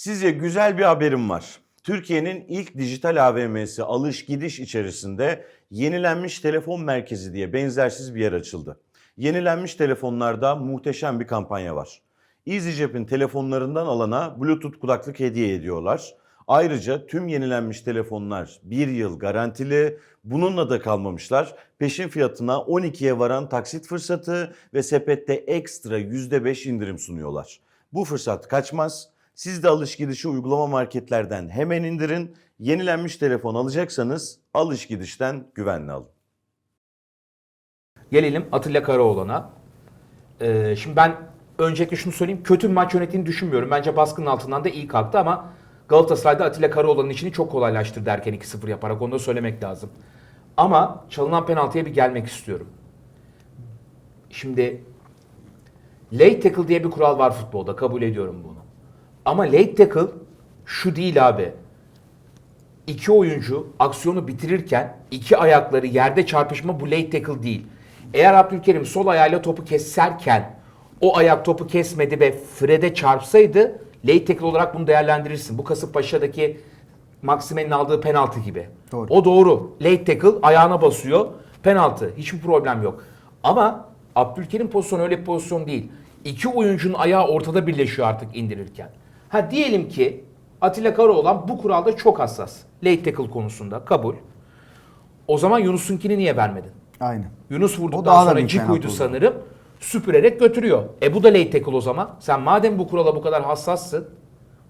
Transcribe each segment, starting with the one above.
Size güzel bir haberim var. Türkiye'nin ilk dijital AVM'si alış gidiş içerisinde yenilenmiş telefon merkezi diye benzersiz bir yer açıldı. Yenilenmiş telefonlarda muhteşem bir kampanya var. EasyJet'in telefonlarından alana Bluetooth kulaklık hediye ediyorlar. Ayrıca tüm yenilenmiş telefonlar bir yıl garantili. Bununla da kalmamışlar. Peşin fiyatına 12'ye varan taksit fırsatı ve sepette ekstra %5 indirim sunuyorlar. Bu fırsat kaçmaz. Siz de alış gidişi uygulama marketlerden hemen indirin. Yenilenmiş telefon alacaksanız alış gidişten güvenle alın. Gelelim Atilla Karaoğlan'a. Ee, şimdi ben öncelikle şunu söyleyeyim. Kötü bir maç yönettiğini düşünmüyorum. Bence baskının altından da iyi kalktı ama Galatasaray'da Atilla Karaoğlan'ın işini çok kolaylaştırdı derken 2-0 yaparak onu da söylemek lazım. Ama çalınan penaltıya bir gelmek istiyorum. Şimdi late tackle diye bir kural var futbolda. Kabul ediyorum bunu. Ama late tackle şu değil abi iki oyuncu aksiyonu bitirirken iki ayakları yerde çarpışma bu late tackle değil. Eğer Abdülkerim sol ayağıyla topu keserken o ayak topu kesmedi ve Fred'e çarpsaydı late tackle olarak bunu değerlendirirsin. Bu Kasımpaşa'daki Maksime'nin aldığı penaltı gibi. Doğru. O doğru. Late tackle ayağına basıyor. Penaltı. Hiçbir problem yok. Ama Abdülkerim pozisyonu öyle bir pozisyon değil. İki oyuncunun ayağı ortada birleşiyor artık indirirken. Ha diyelim ki Atilla Karaoğlan bu kuralda çok hassas. Late tackle konusunda kabul. O zaman Yunus'unkini niye vermedin? Aynen. Yunus vurduktan sonra Cikuydu sanırım. Süpürerek götürüyor. E bu da late tackle o zaman. Sen madem bu kurala bu kadar hassassın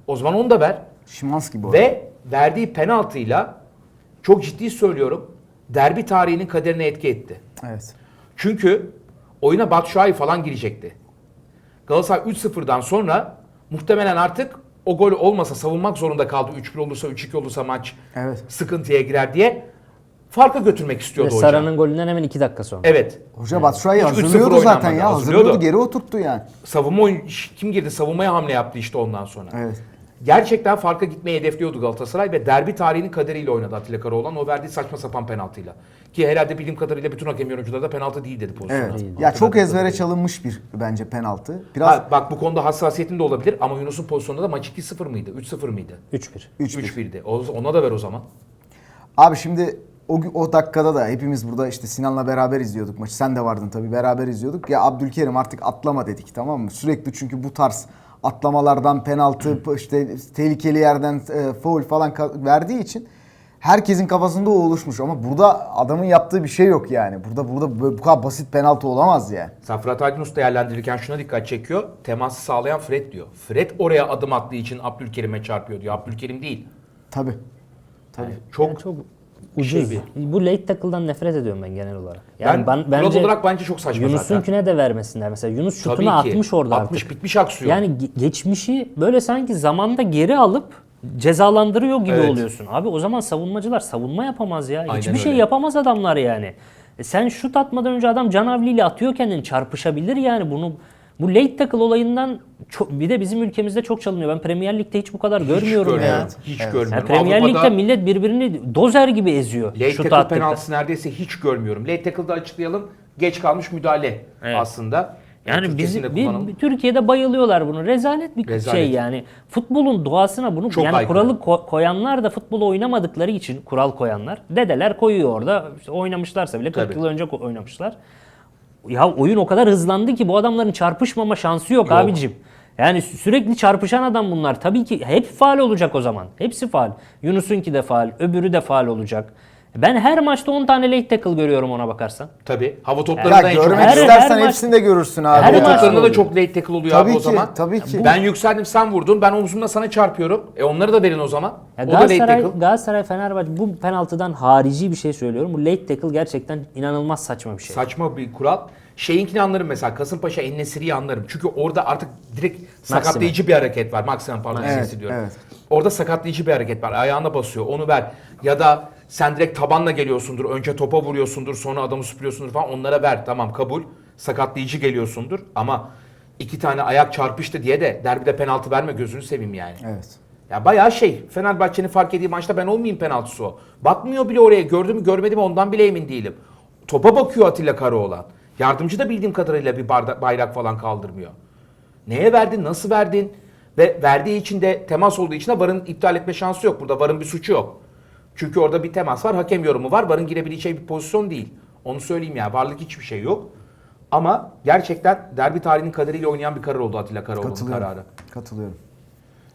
o zaman onu da ver. Şimanski bu arada. Ve verdiği penaltıyla çok ciddi söylüyorum derbi tarihinin kaderine etki etti. Evet. Çünkü oyuna Batshuayi falan girecekti. Galatasaray 3-0'dan sonra muhtemelen artık o gol olmasa savunmak zorunda kaldı. 3-1 olursa 3-2 olursa maç Evet. sıkıntıya girer diye farka götürmek Ve istiyordu hocam. Sara'nın golünden hemen 2 dakika sonra. Evet. Hoca Batshuayi Hiç 3-0 hazırlıyordu zaten ya. hazırlıyordu. Hazırlıyordu. Geri oturttu yani. Savunma oyun kim girdi? Savunmaya hamle yaptı işte ondan sonra. Evet. Gerçekten farka gitmeyi hedefliyordu Galatasaray ve derbi tarihinin kaderiyle oynadı Atilla Karaoğlan o verdiği saçma sapan penaltıyla. Ki herhalde bildiğim kadarıyla bütün hakem yorumcuları da penaltı değil dedi pozisyona. Evet. Değil. Ya çok ezbere çalınmış bir bence penaltı. Biraz Ha, bak bu konuda hassasiyetin de olabilir ama Yunus'un pozisyonunda da maç 2-0 mıydı? 3-0 mıydı? 3-1. 3-1. 3-1'di. O- Ona da ver o zaman. Abi şimdi o, o dakikada da hepimiz burada işte Sinan'la beraber izliyorduk maçı. Sen de vardın tabii beraber izliyorduk. Ya Abdülkerim artık atlama dedik tamam mı? Sürekli çünkü bu tarz atlamalardan penaltı işte tehlikeli yerden e, foul falan ka- verdiği için herkesin kafasında o oluşmuş ama burada adamın yaptığı bir şey yok yani. Burada burada böyle bu kadar basit penaltı olamaz yani. Sen Fırat Aydınus değerlendirirken şuna dikkat çekiyor. Teması sağlayan Fred diyor. Fred oraya adım attığı için Abdülkerim'e çarpıyor diyor. Abdülkerim değil. Tabii. Tabii. Çok, Yani çok ucuz. Şey Bu late tackle'dan nefret ediyorum ben genel olarak. ben, Yani ben, kural bence olarak bence çok saçma zaten. Yunus'unkine de vermesinler. Mesela Yunus şutunu atmış orada Atmış, artık. bitmiş aksiyon. Yani ge- geçmişi böyle sanki zamanda geri alıp cezalandırıyor gibi Evet. oluyorsun. Abi o zaman savunmacılar savunma yapamaz ya. Aynen Hiçbir şey öyle. yapamaz adamlar yani. E sen şut atmadan önce adam canavliyle atıyor kendini çarpışabilir yani bunu bu late tackle olayından çok, bir de bizim ülkemizde çok çalınıyor. Ben Premier Lig'de hiç bu kadar görmüyorum hiç ya. görmüyorum. Hiç Evet. görmüyorum. Ya Premier Avrupa'da Lig'de millet birbirini dozer gibi eziyor. Late şut tackle attıkta. penaltısı neredeyse hiç görmüyorum. Late tackle'da açıklayalım. Geç kalmış müdahale Evet. aslında. Yani bizim de bir, Türkiye'de bayılıyorlar bunu. Rezalet bir Rezalet. şey yani. Futbolun doğasına bunu Çok yani aykırı. kuralı ko- koyanlar da futbolu oynamadıkları için kural koyanlar dedeler koyuyor orada. İşte oynamışlarsa bile 40 Tabii. yıl önce oynamışlar. Ya oyun o kadar hızlandı ki bu adamların çarpışmama şansı yok, Yok. abicim. Yani sü- sürekli çarpışan adam bunlar. Tabii ki hep faal olacak o zaman. Hepsi faal. Yunus'unki de faal, öbürü de faal olacak. Ben her maçta 10 tane late tackle görüyorum ona bakarsan. Tabii. Hava toplarında Ya en çok. görmek Her- istersen her maç- hepsini de görürsün abi. Her Hava maç- toplarında da oluyor. çok late tackle oluyor Tabii abi o ki, zaman. tabii ki. Ben yükseldim sen vurdun. Ben omzumla sana çarpıyorum. E onları da verin o zaman. Ya o da late Galatasaray, tackle. Galatasaray Fenerbahçe bu penaltıdan harici bir şey söylüyorum. Bu late tackle gerçekten inanılmaz saçma bir şey. Saçma bir kural. Şeyinkini anlarım mesela. Kasımpaşa Ennesiri'yi anlarım. Çünkü orada artık direkt sakatlayıcı bir hareket var. Maximum pardon Evet, sesi diyorum. evet. Orada sakatlayıcı bir hareket var. Ayağına basıyor. Onu ver. Ya da sen direkt tabanla geliyorsundur. Önce topa vuruyorsundur. Sonra adamı süpürüyorsundur falan. Onlara ver. Tamam kabul. Sakatlayıcı geliyorsundur. Ama iki tane ayak çarpıştı diye de derbide penaltı verme gözünü seveyim yani. Evet. Ya bayağı şey Fenerbahçe'nin fark ettiği maçta ben olmayayım penaltısı o. Bakmıyor bile oraya gördü mü görmedi mi ondan bile emin değilim. Topa bakıyor Atilla Karaoğlan. Yardımcı da bildiğim kadarıyla bir barda- bayrak falan kaldırmıyor. Neye verdin nasıl verdin? Ve verdiği için de temas olduğu için de VAR'ın iptal etme şansı yok. Burada VAR'ın bir suçu yok. Çünkü orada bir temas var, hakem yorumu var. VAR'ın girebileceği bir pozisyon değil. Onu söyleyeyim ya. Varlık hiçbir şey yok. Ama gerçekten derbi tarihinin kaderiyle oynayan bir karar oldu Atilla Karaoğlu'nun Katılıyorum. kararı. Katılıyorum.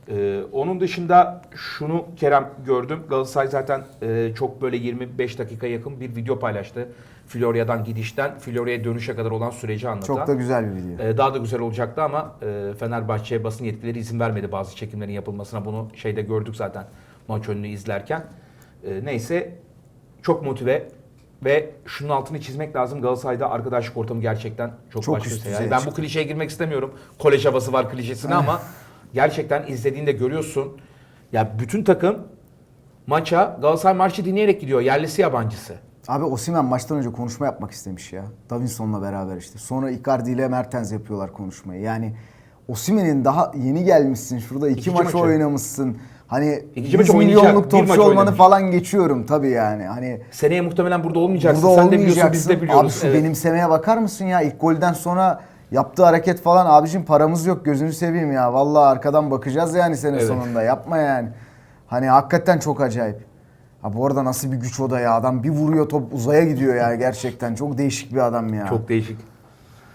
Ee, onun dışında şunu Kerem gördüm. Galatasaray zaten e, çok böyle 25 dakika yakın bir video paylaştı. Florya'dan gidişten Florya'ya dönüşe kadar olan süreci anlatan. Çok da güzel bir video. Ee, daha da güzel olacaktı ama e, Fenerbahçe basın yetkileri izin vermedi bazı çekimlerin yapılmasına. Bunu şeyde gördük zaten maç önünü izlerken. Ee, neyse çok motive ve şunun altını çizmek lazım. Galatasaray'da arkadaşlık ortamı gerçekten çok, Çok başka üst Yani ben bu klişeye girmek istemiyorum. Kolej havası var klişesine ama gerçekten izlediğinde görüyorsun. Ya bütün takım maça Galatasaray marşı dinleyerek gidiyor. Yerlisi yabancısı. Abi Osimhen maçtan önce konuşma yapmak istemiş ya. Davinson'la beraber işte. Sonra Icardi ile Mertens yapıyorlar konuşmayı. Yani Osimhen'in daha yeni gelmişsin. Şurada iki, İkinci maç oynamışsın. Hani İkinci 100 maç oynayacak, milyonluk topçu olmanı oynamış. falan geçiyorum tabii yani. Hani Seneye muhtemelen burada olmayacaksın. burada Sen de biliyorsun biz olmayacaksın. de biliyoruz. Abi şu Evet. benimsemeye bakar mısın ya? İlk golden sonra yaptığı hareket falan abicim paramız yok gözünü seveyim ya. Vallahi arkadan bakacağız yani sene Evet. sonunda. Yapma yani. Hani hakikaten çok acayip. Ha bu arada nasıl bir güç o da ya. Adam bir vuruyor top uzaya gidiyor ya gerçekten. Çok değişik bir adam ya. Çok değişik.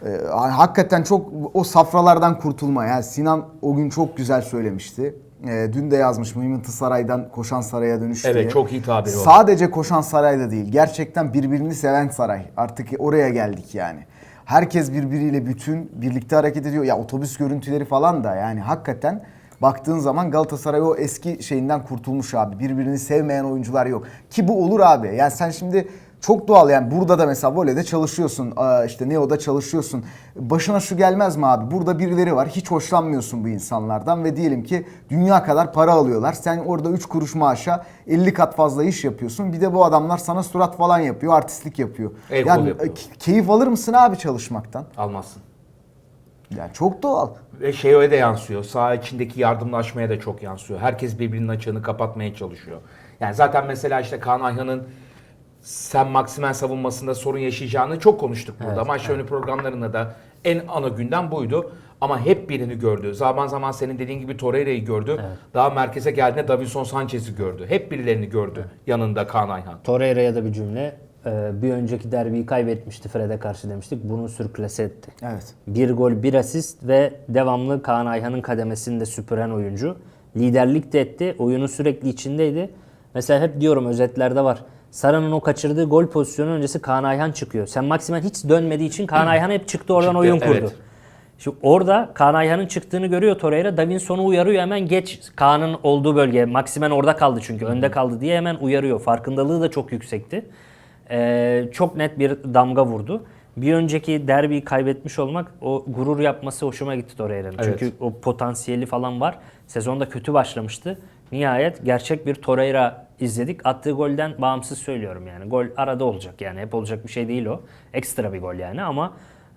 Ee, hani hakikaten çok o safralardan kurtulma. Yani Sinan o gün çok güzel söylemişti. Ee, dün de yazmış Mıymıntı Saray'dan Koşan Saray'a dönüş Evet, diye. çok iyi tabiri o. Sadece Koşan Saray'da değil. Gerçekten birbirini seven saray. Artık oraya geldik yani. Herkes birbiriyle bütün birlikte hareket ediyor. Ya otobüs görüntüleri falan da yani hakikaten baktığın zaman Galatasaray o eski şeyinden kurtulmuş abi. Birbirini sevmeyen oyuncular yok. Ki bu olur abi. Yani sen şimdi çok doğal yani burada da mesela voleyde çalışıyorsun. işte Neo'da çalışıyorsun. Başına şu gelmez mi abi? Burada birileri var. Hiç hoşlanmıyorsun bu insanlardan ve diyelim ki dünya kadar para alıyorlar. Sen orada 3 kuruş maaşa 50 kat fazla iş yapıyorsun. Bir de bu adamlar sana surat falan yapıyor, artistlik yapıyor. El yani yapıyor. e, keyif alır mısın abi çalışmaktan? Almazsın. Yani çok doğal. Ve şeye de yansıyor. Saha içindeki yardımlaşmaya da çok yansıyor. Herkes birbirinin açığını kapatmaya çalışıyor. Yani zaten mesela işte Kaan Ayhan'ın sen Maksimen savunmasında sorun yaşayacağını çok konuştuk burada. Evet, Maç önü programlarında da en ana gündem buydu. Ama hep birini gördü. Zaman zaman senin dediğin gibi Torreira'yı gördü. Daha merkeze geldiğinde Davinson Sanchez'i gördü. Hep birilerini gördü yanında Kaan Ayhan. Torreira'ya da bir cümle. Ee, bir önceki derbiyi kaybetmişti Fred'e karşı demiştik. Bunu sürklase etti. Evet. Bir gol, bir asist ve devamlı Kaan Ayhan'ın kademesini de süpüren oyuncu. Liderlik de etti. Oyunun sürekli içindeydi. Mesela hep diyorum özetlerde var. Sara'nın o kaçırdığı gol pozisyonu öncesi Kaan Ayhan çıkıyor. Sen Maksimen hiç dönmediği için Kaan Ayhan hep çıktı oradan Çıktı, oyun kurdu. evet. Şimdi orada Kaan Ayhan'ın çıktığını görüyor Torreira. Davinson'u uyarıyor hemen geç Kaan'ın olduğu bölge. Maksimen orada kaldı çünkü önde kaldı diye hemen uyarıyor. Farkındalığı da çok yüksekti. Ee, çok net bir damga vurdu. Bir önceki derbiyi kaybetmiş olmak o gurur yapması hoşuma gitti Torreira'nın. Evet. Çünkü o potansiyeli falan var. Sezonda kötü başlamıştı. Nihayet gerçek bir Torreira izledik. Attığı golden bağımsız söylüyorum yani. Gol arada olacak yani. Hep olacak bir şey değil o. Ekstra bir gol yani ama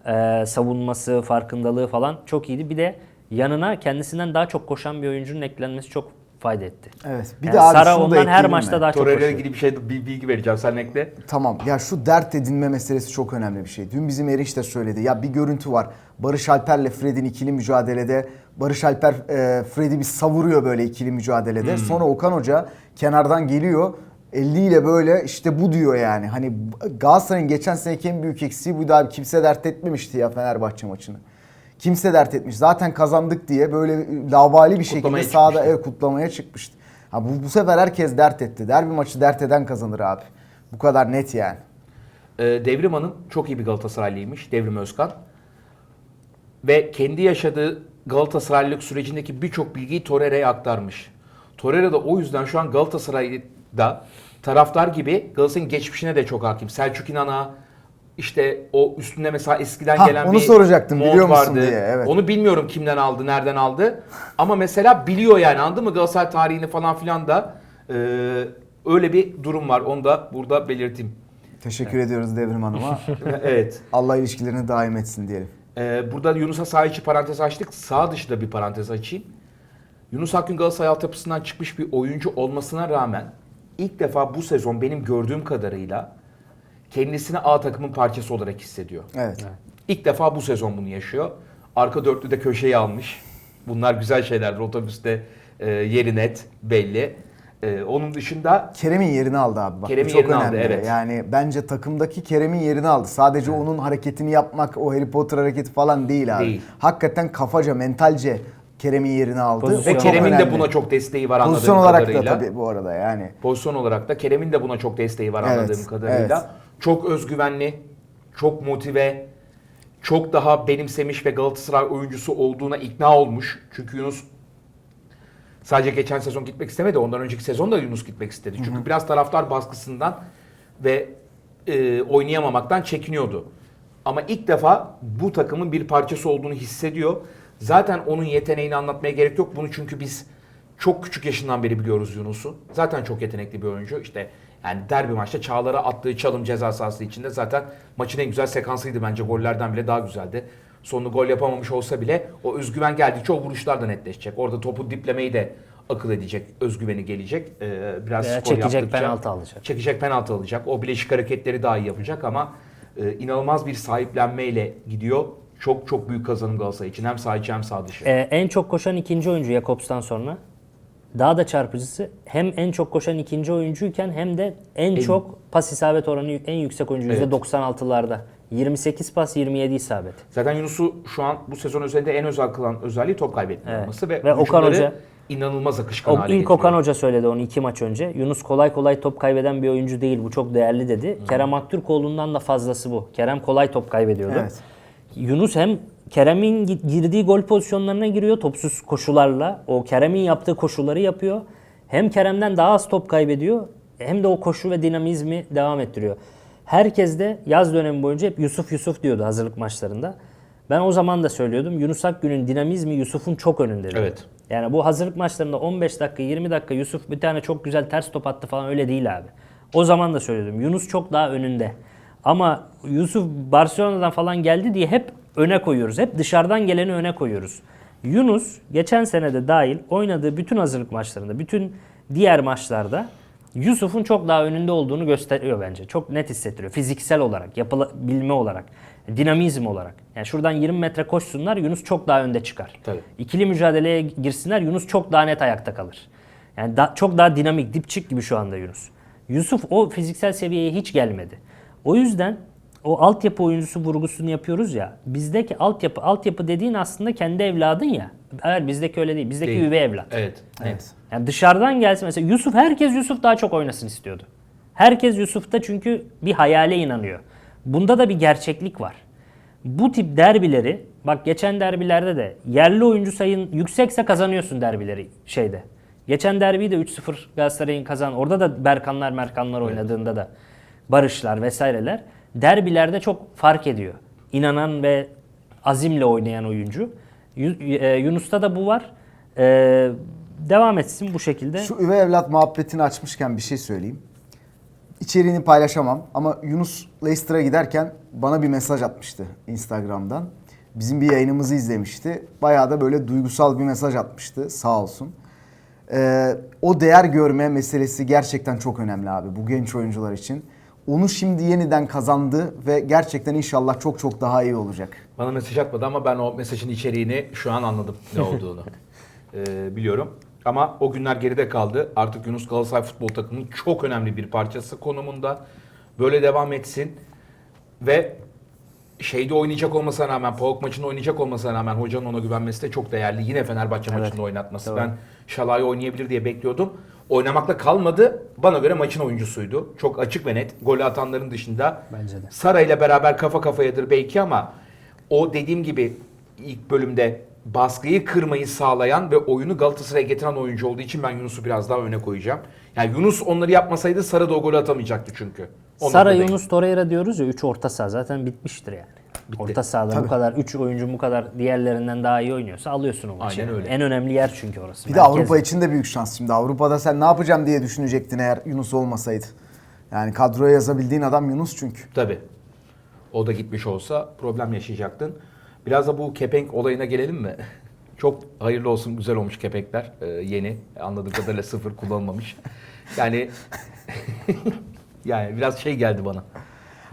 e, savunması, farkındalığı falan çok iyiydi. Bir de yanına kendisinden daha çok koşan bir oyuncunun eklenmesi çok fayda etti. Evet. Bir Yani de abi Sara ondan her maçta mi? daha çok Torreira ile koşuyor. ilgili bir şey bir bilgi vereceğim. Sen ekle. Tamam ya şu dert edinme meselesi çok önemli bir şey. Dün bizim Eriş de söyledi. Ya bir görüntü var. Barış Alper'le Fred'in ikili mücadelede. Barış Alper e, Fred'i bir savuruyor böyle ikili mücadelede. Sonra Okan Hoca kenardan geliyor. Eliyle böyle işte bu diyor yani. Hani Galatasaray'ın geçen seneki en büyük eksiği buydu abi. Kimse dert etmemişti ya Fenerbahçe maçını. Kimse dert etmiş. Zaten kazandık diye böyle lavali bir şekilde Kutlamaya sahada çıkmıştı. evet, kutlamaya çıkmıştı. Ha bu, bu sefer herkes dert etti. Derbi maçı dert eden kazanır abi. Bu kadar net yani. Ee, Devrim Hanım çok iyi bir Galatasaraylıymış. Devrim Özkan. Ve kendi yaşadığı Galatasaraylılık sürecindeki birçok bilgiyi Torreira'ya aktarmış. Torreira da o yüzden şu an Galatasaray'da taraftar gibi Galatasaray'ın geçmişine de çok hakim. Selçuk İnan'a işte o üstünde mesela eskiden Ha, gelen onu bir soracaktım, mont biliyor musun vardı. diye, evet. Onu bilmiyorum kimden aldı, nereden aldı. Ama mesela biliyor yani anladın mı Galatasaray tarihini falan filan da e, öyle bir durum var. Onu da burada belirteyim. Teşekkür ediyoruz Devrim Hanım'a. evet. Allah ilişkilerini daim etsin diyelim. Ee, burada Yunus'a sağ içi parantez açtık. Sağ dışı da bir parantez açayım. Yunus Akgün Galatasaray altyapısından çıkmış bir oyuncu olmasına rağmen ilk defa bu sezon benim gördüğüm kadarıyla kendisini A takımın parçası olarak hissediyor. Evet. İlk defa bu sezon bunu yaşıyor. Arka dörtlü de köşeyi almış. Bunlar güzel şeylerdir. Otobüste e, yeri net, belli. E, onun dışında Kerem'in yerini aldı abi bak. Kerem'in çok yerini aldı, önemli. evet. Yani bence takımdaki Kerem'in yerini aldı. Sadece onun hareketini yapmak, o Harry Potter hareketi falan değil abi. Değil. Hakikaten kafaca, mentalce Kerem'in yerini aldı. Pozisyon ve Kerem'in de önemli. buna çok desteği var anladığım Pozisyon olarak kadarıyla. da tabii bu arada yani. Pozisyon olarak da Kerem'in de buna çok desteği var Evet, anladığım kadarıyla. evet. Çok özgüvenli, çok motive, çok daha benimsemiş ve Galatasaray oyuncusu olduğuna ikna olmuş. Çünkü Yunus sadece geçen sezon gitmek istemedi. Ondan önceki sezon da Yunus gitmek istedi. Çünkü biraz taraftar baskısından ve e, oynayamamaktan çekiniyordu. Ama ilk defa bu takımın bir parçası olduğunu hissediyor. Zaten onun yeteneğini anlatmaya gerek yok. Bunu çünkü biz çok küçük yaşından beri biliyoruz Yunus'u. Zaten çok yetenekli bir oyuncu. İşte yani derbi maçta Çağlar'a attığı çalım ceza sahası içinde zaten maçın en güzel sekansıydı bence. Gollerden bile daha güzeldi. Sonunu gol yapamamış olsa bile o özgüven geldikçe o vuruşlar da netleşecek. Orada topu diplemeyi de akıl edecek, özgüveni gelecek. Ee, biraz Veya skor çekecek yaptıkça- penaltı alacak. Çekecek penaltı alacak. O bileşik hareketleri daha iyi yapacak ama e, inanılmaz bir sahiplenmeyle gidiyor. Çok çok büyük kazanım Galatasaray için. Hem sağ içi hem sağ dışı. Ee, en çok koşan ikinci oyuncu Jakobs'tan sonra. Daha da çarpıcısı hem en çok koşan ikinci oyuncuyken hem de en çok pas isabet oranı en yüksek oyuncu Evet. %96'larda. 28 pas 27 isabet. Zaten Yunus'u şu an bu sezon üzerinde en özel kılan özelliği top kaybetmiyor Evet. ve, Ve Okan Hoca- inanılmaz akışkan O, hale ilk getiriyor. Okan Hoca söyledi onu iki maç önce. Yunus kolay kolay top kaybeden bir oyuncu değil. Bu çok değerli dedi. Kerem Aktürkoğlu'ndan da fazlası bu. Kerem kolay top kaybediyordu. Evet. Yunus hem Kerem'in gi- girdiği gol pozisyonlarına giriyor topsuz koşularla. O Kerem'in yaptığı koşuları yapıyor. Hem Kerem'den daha az top kaybediyor hem de o koşu ve dinamizmi devam ettiriyor. Herkes de yaz dönemi boyunca hep Yusuf Yusuf diyordu hazırlık maçlarında. Ben o zaman da söylüyordum. Yunus Akgün'ün dinamizmi Yusuf'un çok önünde. dedim. Evet. Yani bu hazırlık maçlarında 15 dakika 20 dakika Yusuf bir tane çok güzel ters top attı falan öyle değil abi. O zaman da söyledim. Yunus çok daha önünde. Ama Yusuf Barcelona'dan falan geldi diye hep öne koyuyoruz. Hep dışarıdan geleni öne koyuyoruz. Yunus geçen sene de dahil oynadığı bütün hazırlık maçlarında, bütün diğer maçlarda Yusuf'un çok daha önünde olduğunu gösteriyor bence. Çok net hissettiriyor. Fiziksel olarak, yapılabilme olarak, dinamizm olarak. Yani şuradan 20 metre koşsunlar Yunus çok daha önde çıkar. Tabii. İkili mücadeleye girsinler Yunus çok daha net ayakta kalır. Yani da- çok daha dinamik, dipçik gibi şu anda Yunus. Yusuf o fiziksel seviyeye hiç gelmedi. O yüzden o altyapı oyuncusu vurgusunu yapıyoruz ya. Bizdeki altyapı, altyapı dediğin aslında kendi evladın ya. Eğer bizdeki öyle değil. Bizdeki Değil. üvey evlat. Evet. Evet. Yani dışarıdan gelsin mesela Yusuf herkes Yusuf daha çok oynasın istiyordu. Herkes Yusuf'ta çünkü bir hayale inanıyor. Bunda da bir gerçeklik var. Bu tip derbileri bak geçen derbilerde de yerli oyuncu sayın yüksekse kazanıyorsun derbileri şeyde. Geçen derbiyi de 3-0 Galatasaray'ın kazan. Orada da Berkanlar Merkanlar oynadığında da Barışlar vesaireler derbilerde çok fark ediyor. İnanan ve azimle oynayan oyuncu. Yu- e, Yunus'ta da bu var. E, devam etsin bu şekilde. Şu üvey evlat muhabbetini açmışken bir şey söyleyeyim. İçeriğini paylaşamam ama Yunus Leicester'a giderken bana bir mesaj atmıştı Instagram'dan. Bizim bir yayınımızı izlemişti. Bayağı da böyle duygusal bir mesaj atmıştı sağ olsun. Ee, o değer görme meselesi gerçekten çok önemli abi bu genç oyuncular için. Onu şimdi yeniden kazandı ve gerçekten inşallah çok çok daha iyi olacak. Bana mesaj atmadı ama ben o mesajın içeriğini şu an anladım ne olduğunu. Ee, biliyorum. Ama o günler geride kaldı. Artık Yunus Galatasaray futbol takımının çok önemli bir parçası konumunda. Böyle devam etsin. Ve şeyde oynayacak olmasına rağmen, PAOK maçında oynayacak olmasına rağmen hocanın ona güvenmesi de çok değerli. Yine Fenerbahçe Evet. maçında oynatması. Doğru. Ben Şalay oynayabilir diye bekliyordum. Oynamakla kalmadı. Bana göre maçın oyuncusuydu. Çok açık ve net. Golü atanların dışında. Bence de. Sara ile beraber kafa kafayadır belki ama o dediğim gibi ilk bölümde baskıyı kırmayı sağlayan ve oyunu Galatasaray'a getiren oyuncu olduğu için ben Yunus'u biraz daha öne koyacağım. Yani Yunus onları yapmasaydı Sara da o golü atamayacaktı çünkü. O Sara. Yunus Torreira diyoruz ya 3 orta saha zaten bitmiştir yani. Orta sahada bu kadar 3 oyuncu bu kadar diğerlerinden daha iyi oynuyorsa alıyorsun o maçı. Aynen öyle. En önemli yer çünkü orası. Bir de Merkez. Avrupa için de büyük şans şimdi. Avrupa'da sen ne yapacağım diye düşünecektin eğer Yunus olmasaydı. Yani kadroya yazabildiğin adam Yunus çünkü. Tabii. O da gitmiş olsa problem yaşayacaktın. Biraz da bu kepenk olayına gelelim mi? Çok hayırlı olsun, güzel olmuş kepenkler. Ee, yeni. Anladığım kadarıyla sıfır kullanılmamış. Yani yani biraz şey geldi bana.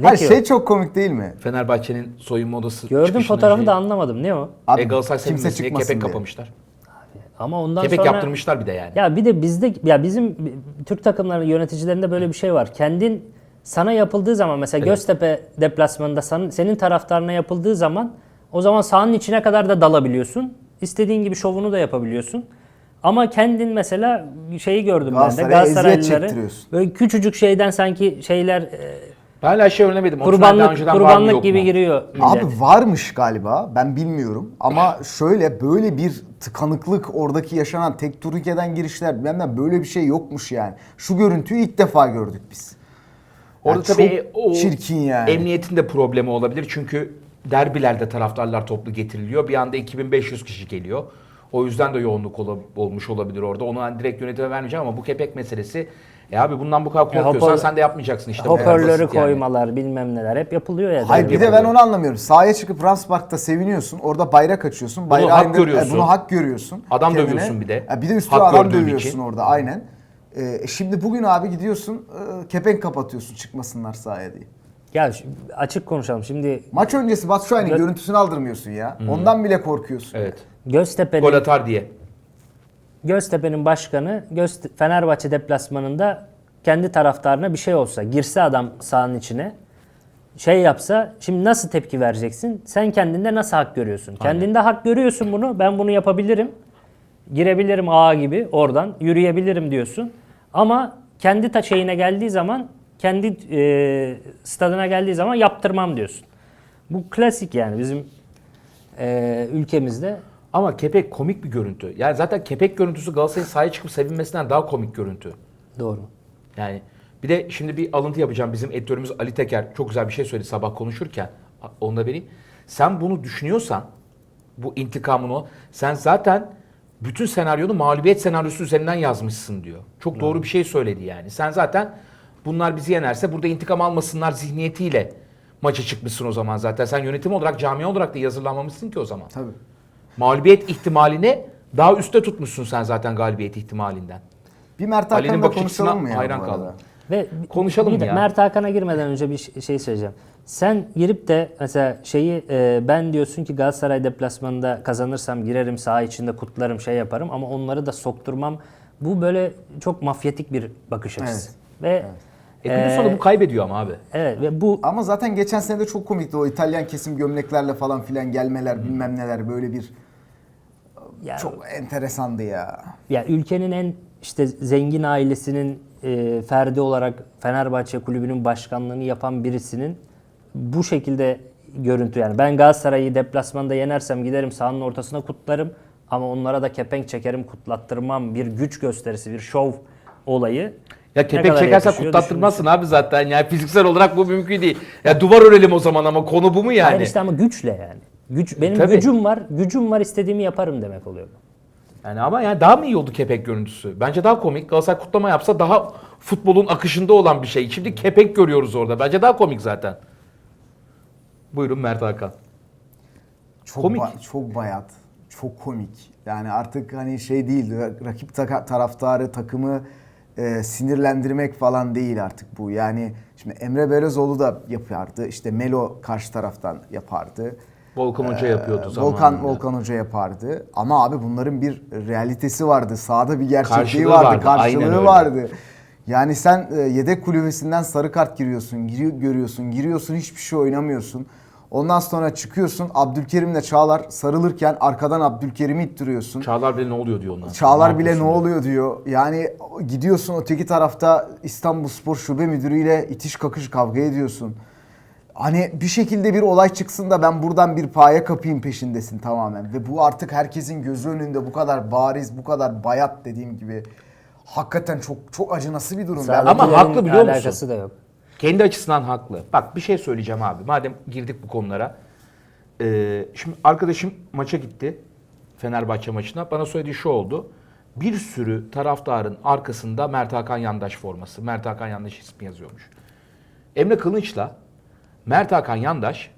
Ne Hayır ki o? şey çok komik değil mi? Fenerbahçe'nin soyunma odası Gördüm çıkışında fotoğrafı şey- da anlamadım. Ne o? Abi E Galatasaray kimse sevinmesin diye çıkmasın kepek diye. kapamışlar. Ama ondan Kepek sonra... yaptırmışlar bir de yani. Ya bir de bizde ya bizim Türk takımları yöneticilerinde böyle bir şey var. Kendin sana yapıldığı zaman mesela Göztepe deplasmanında sana- senin taraftarına yapıldığı zaman o zaman sahanın içine kadar da dalabiliyorsun. İstediğin gibi şovunu da yapabiliyorsun. Ama kendin mesela şeyi gördüm ben de Galatasaray'a eziyet Galatasaraylıları çektiriyorsun. böyle küçücük şeyden sanki şeyler e, Ben hala şey öğrenemedim. Daha kurbanlık var kurbanlık yok gibi mu? giriyor millet. Abi varmış galiba ben bilmiyorum ama şöyle böyle bir tıkanıklık oradaki yaşanan tek Türkiye'den girişler benden böyle bir şey yokmuş yani. Şu görüntüyü ilk defa gördük biz. Orada Yani tabii çok o çirkin yani. emniyetin de problemi olabilir. Çünkü derbilerde taraftarlar toplu getiriliyor. Bir anda 2500 kişi geliyor. O yüzden de yoğunluk ola- olmuş olabilir orada. Onu hani direkt yönetime vermeyeceğim ama bu kepek meselesi e abi bundan bu kadar korkuyorsan hoparlör- sen de yapmayacaksın işte. Hoparlörü basit yani. koymalar bilmem neler hep yapılıyor ya. Hayır bir de ben onu anlamıyorum. Sahaya çıkıp Ranspark'ta seviniyorsun. Orada bayrak açıyorsun. Bayrağı hak indir- görüyorsun. e, Bunu hak görüyorsun. Adam kendine. dövüyorsun bir de. E, bir de üstüne Hak adam dövüyorsun için. orada aynen. E, şimdi bugün abi gidiyorsun e, kepenk kapatıyorsun çıkmasınlar sahaya diye. Ya açık konuşalım. Şimdi Maç öncesi Batshuayi'nin Gö- görüntüsünü aldırmıyorsun ya. Ondan bile korkuyorsun. Evet. Göztepe'nin Gol atar diye. Göztepe'nin başkanı Gözte- Fenerbahçe deplasmanında kendi taraftarına bir şey olsa, girse adam sahanın içine, şey yapsa, şimdi nasıl tepki vereceksin? Sen kendinde nasıl hak görüyorsun? Kendinde hak görüyorsun bunu, ben bunu yapabilirim. Girebilirim ağa gibi oradan, yürüyebilirim diyorsun. Ama kendi ta şeyine geldiği zaman, kendi e, stadına geldiği zaman yaptırmam diyorsun. Bu klasik yani bizim e, ülkemizde. Ama kepek komik bir görüntü. Yani zaten kepek görüntüsü Galatasaray'ın sahaya çıkıp sevinmesinden daha komik görüntü. Doğru. Yani bir de şimdi bir alıntı yapacağım. Bizim editörümüz Ali Teker çok güzel bir şey söyledi sabah konuşurken. Onu da vereyim. Sen bunu düşünüyorsan, bu intikamını o, sen zaten bütün senaryonu mağlubiyet senaryosu üzerinden yazmışsın diyor. Çok doğru bir şey söyledi yani. Sen zaten bunlar bizi yenerse burada intikam almasınlar zihniyetiyle maça çıkmışsın o zaman zaten. Sen yönetim olarak, camia olarak da hazırlanmamışsın ki o zaman. Tabii. Mağlubiyet ihtimalini daha üstte tutmuşsun sen zaten galibiyet ihtimalinden. Bir Mert Hakan'la konuşalım mı ya hayran bu arada? kaldım. Ve Konuşalım bir de ya. Mert Hakan'a girmeden önce bir şey söyleyeceğim. Sen girip de mesela şeyi e, ben diyorsun ki Galatasaray deplasmanında kazanırsam girerim saha içinde kutlarım şey yaparım ama onları da sokturmam. Bu böyle çok mafyatik bir bakış açısı. Ve E günün sonunda bu kaybediyor ama abi. evet ve bu Ama zaten geçen sene de çok komikti o İtalyan kesim gömleklerle falan filan gelmeler bilmem neler böyle bir ya, çok enteresandı ya. ya ülkenin en işte zengin ailesinin e, ferdi olarak Fenerbahçe kulübünün başkanlığını yapan birisinin bu şekilde görüntü yani ben Galatasaray'ı deplasmanda yenersem giderim sahanın ortasına kutlarım ama onlara da kepenk çekerim kutlattırmam bir güç gösterisi bir şov olayı. Ya kepek kadar çekersen yakışıyor kutlattırmazsın abi zaten. Yani fiziksel olarak bu mümkün değil. Ya duvar örelim o zaman ama konu bu mu yani? Hayır işte ama güçle yani. Güç benim Tabii. gücüm var. Gücüm var istediğimi yaparım demek oluyor. bu. Yani ama yani daha mı iyi oldu kepek görüntüsü? Bence daha komik. Galatasaray kutlama yapsa daha futbolun akışında olan bir şey. Şimdi kepek görüyoruz orada. Bence daha komik zaten. Buyurun Mert Hakan. Çok Komik. ba- çok bayat. Çok komik. Yani artık hani şey değil ra- rakip taka- taraftarı takımı e, sinirlendirmek falan değil artık bu. Yani şimdi Emre Belözoğlu da yapardı. İşte Melo karşı taraftan yapardı. Volkan Hoca yapıyordu Ee, zamanında. Volkan Volkan Hoca yapardı. Ama abi bunların bir realitesi vardı. Sahada bir gerçekliği Karşılığı vardı, vardı, karşılığı vardı. Yani sen e, yedek kulübesinden sarı kart giriyorsun, giriyor, görüyorsun, giriyorsun hiçbir şey oynamıyorsun. Ondan sonra çıkıyorsun Abdülkerim'le Çağlar sarılırken arkadan Abdülkerim'i ittiriyorsun. Çağlar bile ne oluyor diyor ondan. sonra. Çağlar bile ne yapıyorsun diyor. oluyor diyor. Yani gidiyorsun öteki tarafta İstanbul Spor Şube Müdürü'yle itiş kakış kavga ediyorsun. Hani bir şekilde bir olay çıksın da ben buradan bir paye kapayım peşindesin tamamen. Ve bu artık herkesin gözü önünde bu kadar bariz, bu kadar bayat dediğim gibi. Hakikaten çok çok acınası bir durum. Ama haklı biliyor musun? Alakası da yok. Kendi açısından haklı. Bak bir şey söyleyeceğim abi. Madem girdik bu konulara. Ee, şimdi arkadaşım maça gitti. Fenerbahçe maçına. Bana söylediği şu oldu. Bir sürü taraftarın arkasında Mert Hakan Yandaş forması. Mert Hakan Yandaş ismi yazıyormuş. Emre Kılınç'la Mert Hakan Yandaş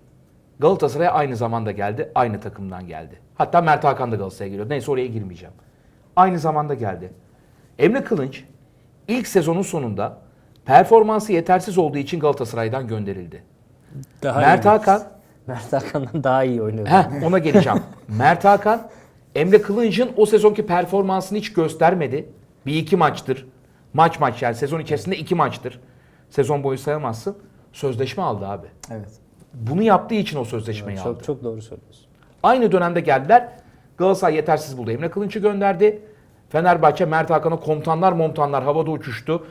Galatasaray'a aynı zamanda geldi. Aynı takımdan geldi. Hatta Mert Hakan da Galatasaray'a geliyor. Neyse oraya girmeyeceğim. Aynı zamanda geldi. Emre Kılınç ilk sezonun sonunda performansı yetersiz olduğu için Galatasaray'dan gönderildi. Daha Mert iyi. Hakan Mert Hakan'dan daha iyi oynuyor. Heh, ona geleceğim. Mert Hakan, Emre Kılınç'ın o sezonki performansını hiç göstermedi. Bir iki maçtır. Maç maç yani sezon içerisinde iki maçtır. Sezon boyu sayamazsın. Sözleşme aldı abi. Evet. Bunu yaptığı için o sözleşmeyi aldı. Çok çok doğru söylüyorsun. Aynı dönemde geldiler. Galatasaray yetersiz buldu. Emre Kılınç'ı gönderdi. Fenerbahçe Mert Hakan'a komutanlar momtanlar havada uçuştu.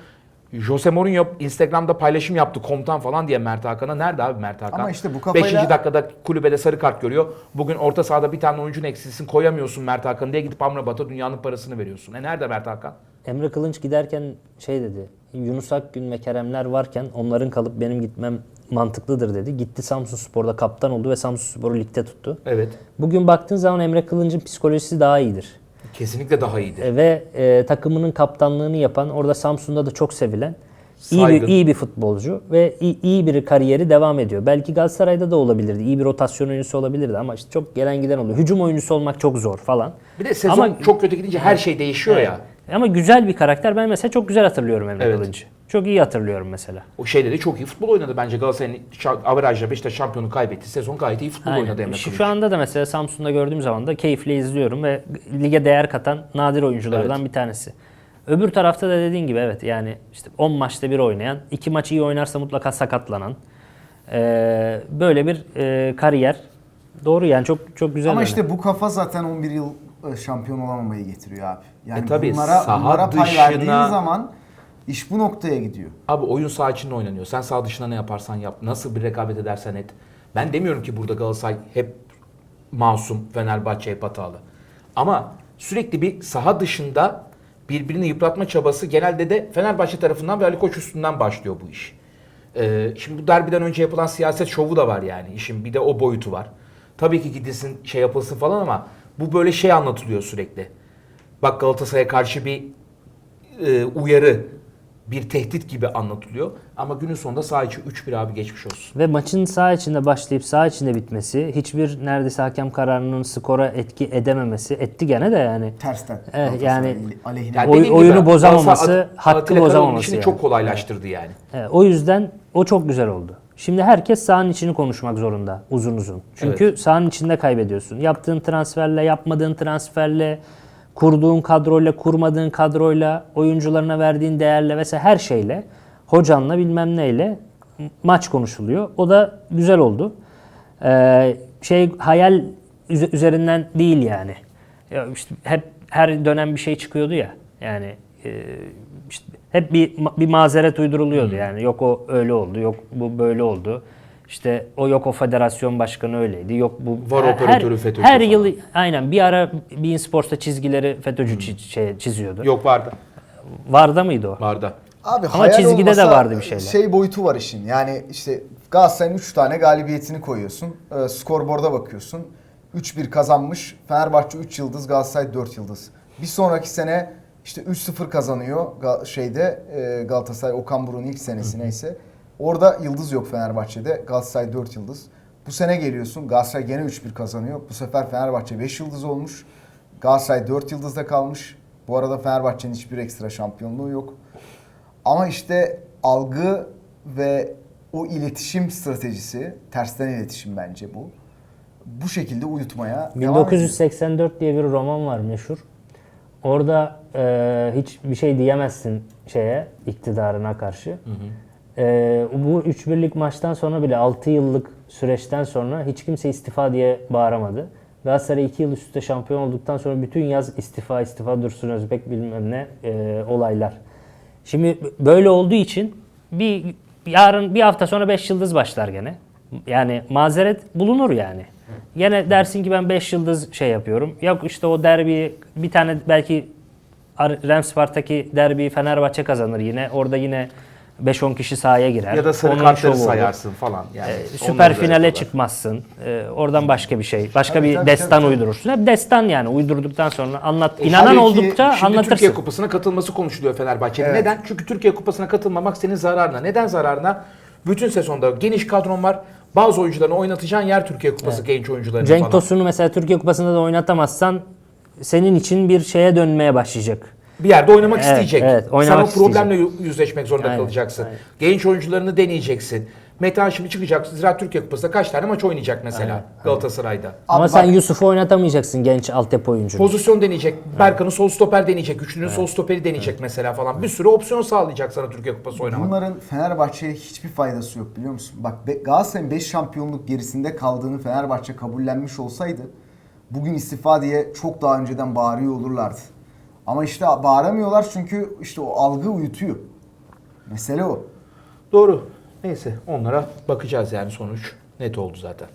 Jose Mourinho Instagram'da paylaşım yaptı komutan falan diye Mert Hakan'a. Nerede abi Mert Hakan? Ama işte bu kafayla- 5. dakikada kulübede sarı kart görüyor. Bugün orta sahada bir tane oyuncun eksilsin koyamıyorsun Mert Hakan diye gidip Amrabat'a dünyanın parasını veriyorsun. E nerede Mert Hakan? Emre Kılınç giderken şey dedi. Yunus Akgün ve Keremler varken onların kalıp benim gitmem mantıklıdır dedi. Gitti Samsun Spor'da kaptan oldu ve Samsun Spor'u ligde tuttu. Evet. Bugün baktığın zaman Emre Kılınç'ın psikolojisi daha iyidir. Kesinlikle daha iyiydi. E, Ve e, takımının kaptanlığını yapan, orada Samsun'da da çok sevilen iyi bir, iyi bir futbolcu ve iyi, iyi bir kariyeri devam ediyor. Belki Galatasaray'da da olabilirdi. iyi bir rotasyon oyuncusu olabilirdi ama işte çok gelen giden oluyor. Hücum oyuncusu olmak çok zor falan. Bir de sezon Ama- çok kötü gidince her şey değişiyor ya. Ama güzel bir karakter. Ben mesela çok güzel hatırlıyorum Emre Evet. Kılınç'ı. Çok iyi hatırlıyorum mesela. O şeyde de çok iyi futbol oynadı bence. Galatasaray'ın averajla Beşiktaş şampiyonu kaybetti. Sezon gayet iyi futbol oynadı Aynen. Emre Şu, Kılınç. şu anda da mesela Samsun'da gördüğüm zaman da keyifle izliyorum ve lige değer katan nadir oyunculardan Evet. bir tanesi. Öbür tarafta da dediğin gibi evet yani işte 10 maçta bir oynayan, 2 maç iyi oynarsa mutlaka sakatlanan eee, böyle bir eee, kariyer. Doğru yani çok çok güzel. Ama örnek. işte bu kafa zaten 11 yıl e, şampiyon olamamayı getiriyor abi. Yani E tabii, bunlara, saha bunlara pay dışına- verdiğin zaman iş bu noktaya gidiyor. Abi oyun saha içinde oynanıyor. Sen sağ dışına ne yaparsan yap. Nasıl bir rekabet edersen et. Ben demiyorum ki burada Galatasaray hep masum, Fenerbahçe hep hatalı. Ama sürekli bir saha dışında birbirini yıpratma çabası genelde de Fenerbahçe tarafından ve Ali Koç üstünden başlıyor bu iş. Ee, şimdi bu derbiden önce yapılan siyaset şovu da var yani. İşin bir de o boyutu var. Tabii ki gidilsin şey yapılsın falan ama bu böyle şey anlatılıyor sürekli. Bak Galatasaray'a karşı bir e, uyarı, bir tehdit gibi anlatılıyor. Ama günün sonunda saha içi 3-1 abi geçmiş olsun. Ve maçın sağ içinde başlayıp sağ içinde bitmesi, hiçbir neredeyse hakem kararının skora etki edememesi, etti gene de yani. Tersten. Evet, Galatasaray yani- aleyhine. Yani Oy- oyunu gibi bozamaması, hakkı bozamaması işini yani. çok kolaylaştırdı yani. Evet, o yüzden o çok güzel oldu. Şimdi herkes sahanın içini konuşmak zorunda uzun uzun. Çünkü sahanın içinde kaybediyorsun. Yaptığın transferle, yapmadığın transferle, kurduğun kadroyla, kurmadığın kadroyla, oyuncularına verdiğin değerle vesaire her şeyle, hocanla bilmem neyle maç konuşuluyor. O da güzel oldu. Ee, şey hayal üze- üzerinden değil yani. Ya işte hep her dönem bir şey çıkıyordu ya. Yani e, işte hep bir bir mazeret uyduruluyordu yani. Yok o öyle oldu, yok bu böyle oldu. İşte o yok o federasyon başkanı öyleydi. Yok bu Var her- operatörü FETÖ'cü Her falan. yıl aynen bir ara Bein Sports'ta çizgileri FETÖ'cü çi- şey, çiziyordu. Yok vardı. Varda mıydı o? Vardı. Abi Ama hayal çizgide de olmasa vardı bir şeyler. Şey boyutu var işin. Yani işte Galatasaray'ın 3 tane galibiyetini koyuyorsun. E, skorboarda bakıyorsun. 3-1 kazanmış. Fenerbahçe 3 yıldız, Galatasaray 4 yıldız. Bir sonraki sene işte 3-0 kazanıyor şeyde e, Galatasaray Okan Buruk'un ilk senesi neyse. Orada yıldız yok Fenerbahçe'de. Galatasaray 4 yıldız. Bu sene geliyorsun Galatasaray gene 3-1 kazanıyor. Bu sefer Fenerbahçe 5 yıldız olmuş. Galatasaray 4 yıldızda kalmış. Bu arada Fenerbahçe'nin hiçbir ekstra şampiyonluğu yok. Ama işte algı ve o iletişim stratejisi, tersten iletişim bence bu. Bu şekilde uyutmaya devam ediyor. 1984 diye bir roman var meşhur. Orada e, hiç bir şey diyemezsin şeye iktidarına karşı. E, bu 3 birlik maçtan sonra bile 6 yıllık süreçten sonra hiç kimse istifa diye bağıramadı. Galatasaray 2 yıl üst üste şampiyon olduktan sonra bütün yaz istifa istifa Dursun Özbek bilmem ne e, olaylar. Şimdi böyle olduğu için bir yarın bir hafta sonra 5 yıldız başlar gene. Yani mazeret bulunur yani. Gene dersin ki ben 5 yıldız şey yapıyorum. Yok işte o derbi bir tane belki Ar- Remspart'taki derbi Fenerbahçe kazanır yine. Orada yine 5-10 kişi sahaya girer. Ya da sarı Onun kartları şovu olur. sayarsın falan. Yani Ee, onları süper da finale yapıyorlar. çıkmazsın. Ee, oradan başka bir şey. Başka Tabii, bir tabii, destan tabii, tabii. uydurursun. Hep destan yani. Uydurduktan sonra anlat. E, İnanan tabii ki oldukça Şimdi anlatırsın. Türkiye Kupası'na katılması konuşuluyor Fenerbahçe'nin. Evet. Neden? Çünkü Türkiye Kupası'na katılmamak senin zararına. Neden zararına? Bütün sezonda geniş kadron var. Bazı oyuncularını oynatacağın yer Türkiye Kupası genç oyuncularını Cenk falan. Tosun'u mesela Türkiye Kupası'nda da oynatamazsan senin için bir şeye dönmeye başlayacak. Bir yerde oynamak Evet, isteyecek. evet, oynamak Sen o problemle yu- yüzleşmek zorunda Aynen, kalacaksın. aynen. Genç oyuncularını deneyeceksin. Metehan şimdi çıkacak Ziraat Türkiye Kupası'nda kaç tane maç oynayacak mesela Galatasaray'da. Ama Abi sen Yusuf'u oynatamayacaksın genç altyapı oyuncunu. Pozisyon deneyecek. Berkan'ın sol stoper deneyecek. Üçlünün sol stoperi deneyecek mesela falan. Bir sürü opsiyon sağlayacak sana Türkiye Kupası oynamak. Bunların Fenerbahçe'ye hiçbir faydası yok biliyor musun? Bak Galatasaray'ın 5 şampiyonluk gerisinde kaldığını Fenerbahçe kabullenmiş olsaydı bugün istifa diye çok daha önceden bağırıyor olurlardı. Ama işte bağıramıyorlar çünkü işte o algı uyutuyor. Mesele o. Doğru. Neyse onlara bakacağız yani sonuç net oldu zaten.